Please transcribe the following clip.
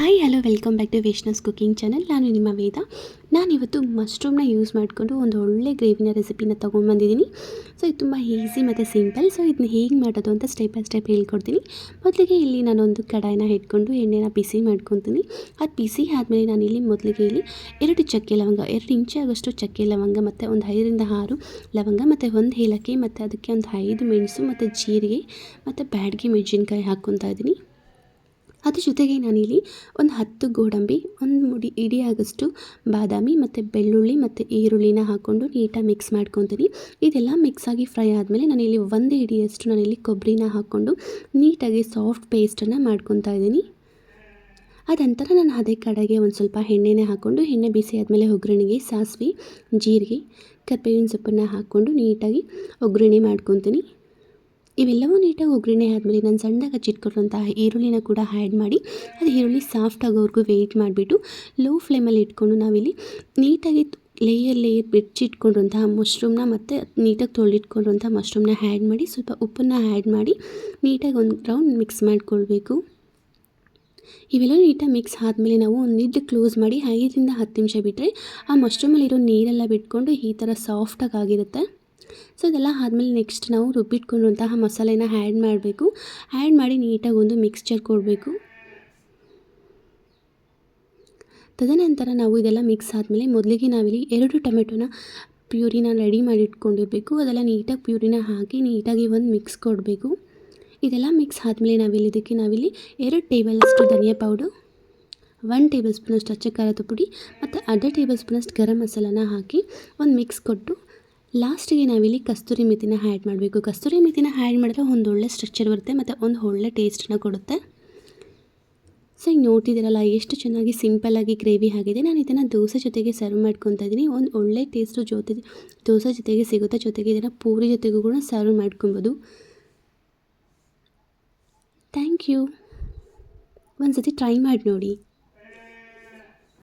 Hi hello welcome back to Vaishnav's cooking channel ನಾನು ನಿಮ್ಮ ವೇದ. ನಾನಿವತ್ತು ಮಶ್ರೂಮ್ನ ಯೂಸ್ ಮಾಡಿಕೊಂಡು ಒಂದು ಒಳ್ಳೆ ಗ್ರೇವಿನ ರೆಸಿಪಿನ ತೊಗೊಂಡ್ಬಂದಿದ್ದೀನಿ. ಸೊ ಇದು ತುಂಬ ಈಸಿ ಮತ್ತು ಸಿಂಪಲ್ ಸೊ ಇದನ್ನ ಹೇಗೆ ಮಾಡೋದು ಅಂತ ಸ್ಟೆಪ್ ಬೈ ಸ್ಟೆಪ್ ಹೇಳ್ಕೊಡ್ತೀನಿ. ಮೊದಲಿಗೆ ಇಲ್ಲಿ ನಾನೊಂದು ಕಡಾಯಿನ ಇಟ್ಕೊಂಡು ಎಣ್ಣೆನ ಬಿಸಿ ಮಾಡ್ಕೊತೀನಿ. ಅದು ಬಿಸಿ ಆದಮೇಲೆ ಇಲ್ಲಿ ಮೊದಲಿಗೆ ಇಲ್ಲಿ ಎರಡು ಚಕ್ಕೆ ಲವಂಗ, ಎರಡು ಇಂಚು ಆಗೋಷ್ಟು ಚಕ್ಕೆ ಲವಂಗ ಮತ್ತು ಒಂದು ಐದರಿಂದ ಆರು ಲವಂಗ ಮತ್ತು ಒಂದು ಏಲಕ್ಕಿ ಮತ್ತು ಅದಕ್ಕೆ ಒಂದು ಐದು ಮೆಣಸು ಮತ್ತು ಜೀರಿಗೆ ಮತ್ತು ಬ್ಯಾಡ್ಗೆ ಮೆಣಸಿನ್ಕಾಯಿ ಹಾಕ್ಕೊತಾ ಇದ್ದೀನಿ ಅದ್ರ ಜೊತೆಗೆ ನಾನಿಲ್ಲಿ ಒಂದು ಹತ್ತು ಗೋಡಂಬಿ, ಒಂದು ಮುಡಿ ಇಡೀ ಆಗಷ್ಟು ಬಾದಾಮಿ ಮತ್ತು ಬೆಳ್ಳುಳ್ಳಿ ಮತ್ತು ಈರುಳ್ಳಿನ ಹಾಕ್ಕೊಂಡು ನೀಟಾಗಿ ಮಿಕ್ಸ್ ಮಾಡ್ಕೊತೀನಿ. ಇದೆಲ್ಲ ಮಿಕ್ಸ್ ಆಗಿ ಫ್ರೈ ಆದಮೇಲೆ ನಾನಿಲ್ಲಿ ಒಂದು ಇಡಿಯಷ್ಟು ನಾನಿಲ್ಲಿ ಕೊಬ್ಬರಿನ ಹಾಕ್ಕೊಂಡು ನೀಟಾಗಿ ಸಾಫ್ಟ್ ಪೇಸ್ಟನ್ನು ಮಾಡ್ಕೊತಾ ಇದ್ದೀನಿ. ಅದಂತರ ನಾನು ಅದೇ ಕಡೆಗೆ ಒಂದು ಸ್ವಲ್ಪ ಎಣ್ಣೆನೇ ಹಾಕ್ಕೊಂಡು, ಎಣ್ಣೆ ಬಿಸಿ ಆದಮೇಲೆ ಒಗ್ಗರಣೆಗೆ ಸಾಸಿವೆ, ಜೀರಿಗೆ, ಕರ್ಬೇವಿನ ಸೊಪ್ಪನ್ನು ಹಾಕ್ಕೊಂಡು ನೀಟಾಗಿ ಒಗ್ಗರಣೆ ಮಾಡ್ಕೊತೀನಿ. ಇವೆಲ್ಲವೂ ನೀಟಾಗಿ ಒಗ್ಗರಣೆ ಆದಮೇಲೆ ನಾನು ಸಣ್ಣದಾಗಿ ಹಚ್ಚಿಟ್ಕೊಟ್ಟಂತಹ ಈರುಳ್ಳಿನ ಕೂಡ ಆ್ಯಡ್ ಮಾಡಿ, ಅದು ಈರುಳ್ಳಿ ಸಾಫ್ಟ್ ಆಗೋವರೆಗೂ ವೆಯ್ಟ್ ಮಾಡಿಬಿಟ್ಟು ಲೋ ಫ್ಲೇಮಲ್ಲಿ ಇಟ್ಕೊಂಡು ನಾವಿಲ್ಲಿ ನೀಟಾಗಿ ಲೇಯರ್ ಲೇಯರ್ ಬಿಚ್ಚಿಟ್ಕೊಂಡಿರುವಂತಹ ಮಶ್ರೂಮ್ನ ಮತ್ತು ನೀಟಾಗಿ ತೊಳೆದಿಟ್ಕೊಂಡಿರುವಂಥ ಮಶ್ರೂಮ್ನ ಆ್ಯಡ್ ಮಾಡಿ, ಸ್ವಲ್ಪ ಉಪ್ಪನ್ನು ಆ್ಯಡ್ ಮಾಡಿ ನೀಟಾಗಿ ಒಂದು ರೌಂಡ್ ಮಿಕ್ಸ್ ಮಾಡಿಕೊಳ್ಬೇಕು. ಇವೆಲ್ಲ ನೀಟಾಗಿ ಮಿಕ್ಸ್ ಆದಮೇಲೆ ನಾವು ಒಂದು ನಿದ್ದು ಕ್ಲೋಸ್ ಮಾಡಿ ಐದರಿಂದ ಹತ್ತು ನಿಮಿಷ ಬಿಟ್ಟರೆ ಆ ಮಶ್ರೂಮಲ್ಲಿರೋ ನೀರೆಲ್ಲ ಬಿಟ್ಕೊಂಡು ಈ ಥರ ಸಾಫ್ಟಾಗಿ ಆಗಿರುತ್ತೆ. ಸೊ ಇದೆಲ್ಲ ಆದಮೇಲೆ ನೆಕ್ಸ್ಟ್ ನಾವು ರುಬ್ಬಿಟ್ಕೊಂಡಂತಹ ಮಸಾಲೆನ ಆ್ಯಡ್ ಮಾಡಬೇಕು. ಆ್ಯಡ್ ಮಾಡಿ ನೀಟಾಗಿ ಒಂದು ಮಿಕ್ಸ್ಚರ್ ಕೊಡಬೇಕು. ತದನಂತರ ನಾವು ಇದೆಲ್ಲ ಮಿಕ್ಸ್ ಆದಮೇಲೆ ಮೊದಲಿಗೆ ನಾವಿಲ್ಲಿ ಎರಡು ಟೊಮೆಟೊನ ಪ್ಯೂರಿನ ರೆಡಿ ಮಾಡಿ ಇಟ್ಕೊಂಡಿರಬೇಕು. ಅದೆಲ್ಲ ನೀಟಾಗಿ ಪ್ಯೂರಿನ ಹಾಕಿ ನೀಟಾಗಿ ಒಂದು ಮಿಕ್ಸ್ ಕೊಡಬೇಕು. ಇದೆಲ್ಲ ಮಿಕ್ಸ್ ಆದಮೇಲೆ ನಾವಿಲ್ಲಿ ಇದಕ್ಕೆ ನಾವಿಲ್ಲಿ ಎರಡು ಟೇಬಲಷ್ಟು ಧನಿಯಾ ಪೌಡು ಒನ್ ಟೇಬಲ್ ಸ್ಪೂನಷ್ಟು ಅಚ್ಚ ಖಾರದ ಪುಡಿ ಮತ್ತು ಅರ್ಧ ಟೇಬಲ್ ಸ್ಪೂನಷ್ಟು ಗರಂ ಮಸಾಲಾನ ಹಾಕಿ ಒಂದು ಮಿಕ್ಸ್ ಕೊಟ್ಟು ಲಾಸ್ಟಿಗೆ ನಾವಿಲ್ಲಿ ಕಸ್ತೂರಿ ಮೆಥಿನ ಆ್ಯಡ್ ಮಾಡಬೇಕು. ಕಸ್ತೂರಿ ಮೆಥಿನ ಆ್ಯಡ್ ಮಾಡಿದ್ರೆ ಒಂದು ಒಳ್ಳೆ ಸ್ಟ್ರಕ್ಚರ್ ಬರುತ್ತೆ, ಮತ್ತು ಒಂದು ಒಳ್ಳೆ ಟೇಸ್ಟನ್ನ ಕೊಡುತ್ತೆ. ಸೊ, ಈಗ ನೋಡ್ತಿದ್ದೀರಲ್ಲ, ಎಷ್ಟು ಚೆನ್ನಾಗಿ ಸಿಂಪಲ್ಲಾಗಿ ಗ್ರೇವಿ ಆಗಿದೆ. ನಾನು ಇದನ್ನು ದೋಸೆ ಜೊತೆಗೆ ಸರ್ವ್ ಮಾಡ್ಕೊತಾ ಇದ್ದೀನಿ ಒಂದು ಒಳ್ಳೆ ಟೇಸ್ಟು ಜೊತೆ, ದೋಸೆ ಜೊತೆಗೆ ಸಿಗುತ್ತೆ, ಜೊತೆಗೆ ಇದನ್ನು ಪೂರಿ ಜೊತೆಗೂ ಕೂಡ ಸರ್ವ್ ಮಾಡ್ಕೊಬೋದು. ಥ್ಯಾಂಕ್ ಯು ಒಂದು ಸತಿ ಟ್ರೈ ಮಾಡಿ ನೋಡಿ.